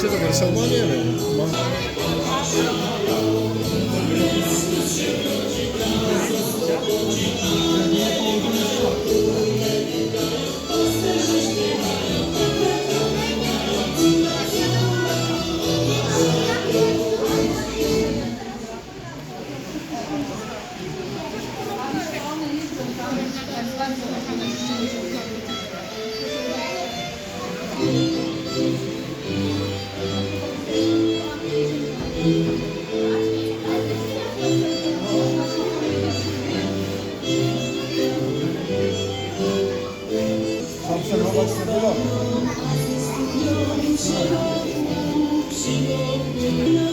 Czy to wesoło? Nie wiem. Mam... 없이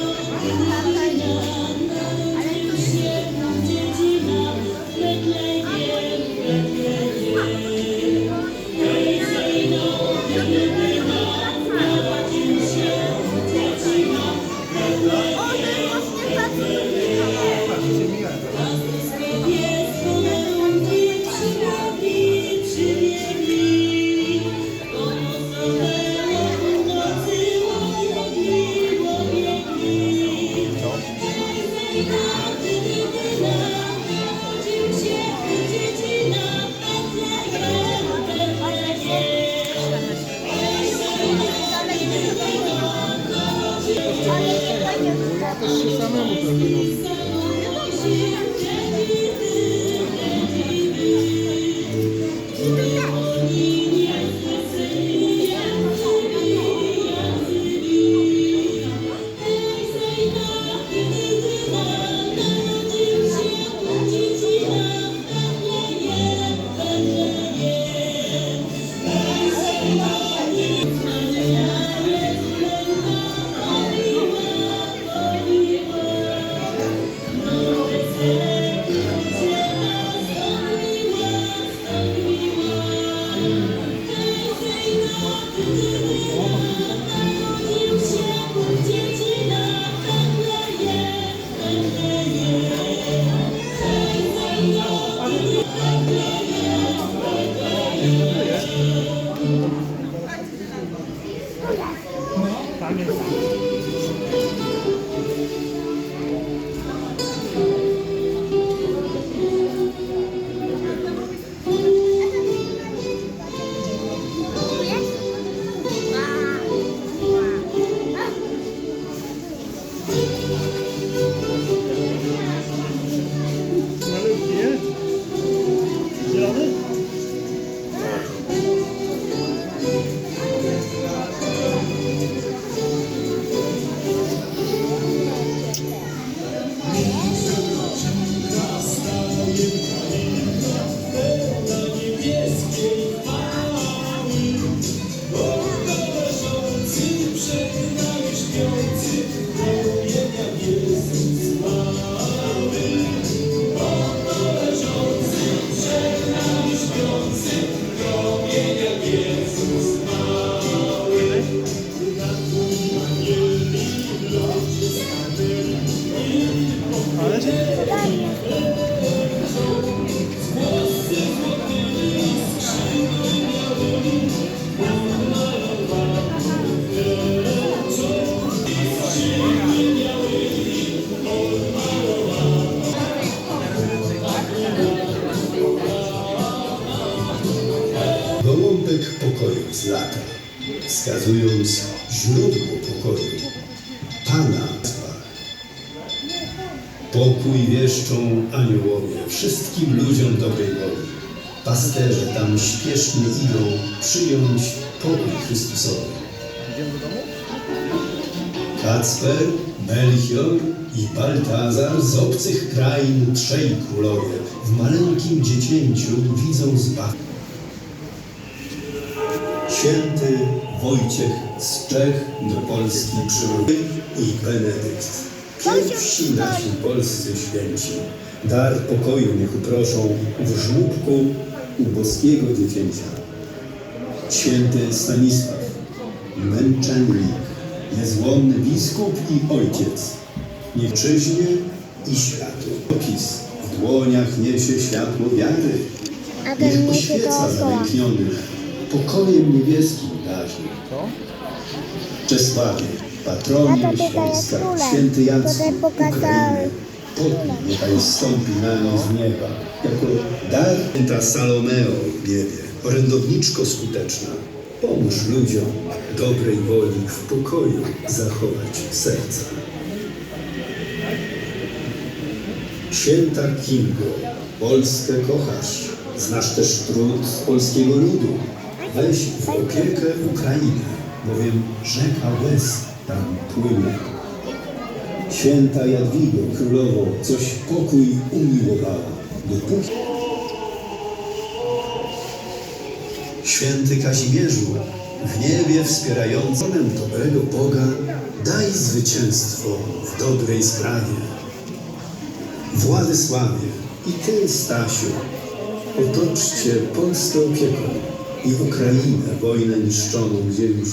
Amen. Z lata, wskazując źródło pokoju, Pana. Pokój wieszczą aniołowie wszystkim ludziom dobrej woli. Pasterze tam śpiesznie idą przyjąć pokój Chrystusowy. Kacper, Melchior i Baltazar z obcych krain trzej królowie w maleńkim dziecięciu widzą zbawienie. Święty Wojciech z Czech do Polski przybył i Benedykt. Pierwsi nasi polscy święci. Dar pokoju niech uproszą w żłóbku u boskiego dziecięcia. Święty Stanisław, męczennik, niezłomny biskup i ojciec, niech czyźnie i światło. Opis w dłoniach niesie światło wiary, Niech oświeca dookoła. Pokojem niebieskim darzy. Czesławie, patronie Śląska, święty Jacku, Ukrainy, pokój niechaj zstąpi na nich z nieba, jako dar ta Salomeo w niebie, orędowniczko skuteczna. Pomóż ludziom dobrej woli w pokoju zachować serca. Święta Kingo, Polskę kochasz, znasz też trud polskiego ludu. Weź w opiekę Ukrainę, bowiem rzeka łez tam płynie. Święta Jadwigo, królowo, coś pokój umiłowała, dopóki... Święty Kazimierzu, w niebie wspierającym dobrego Boga, daj zwycięstwo w dobrej sprawie. Władysławie i Ty, Stasiu, otoczcie Polskę opieką i Ukrainę, wojnę niszczoną, gdzie już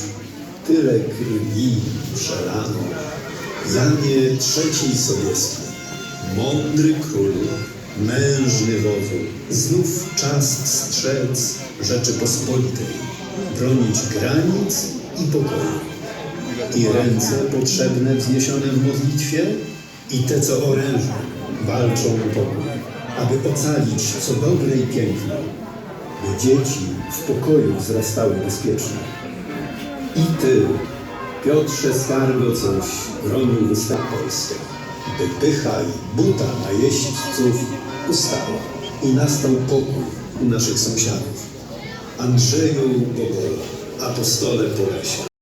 tyle krwi przelano. Janie III Sobieski, mądry królu, mężny wodzu, znów czas strzec Rzeczypospolitej, bronić granic i pokoju. I ręce potrzebne wzniesione w modlitwie i te, co orężem walczą o pokój, aby ocalić co dobre i piękne, dzieci w pokoju wzrastały bezpiecznie. I ty, Piotrze Skargo, coś bronił wystaw Polskę, by pycha i buta najeźdźców ustała i nastał pokój u naszych sąsiadów. Andrzeju Bogola, apostole Polesia.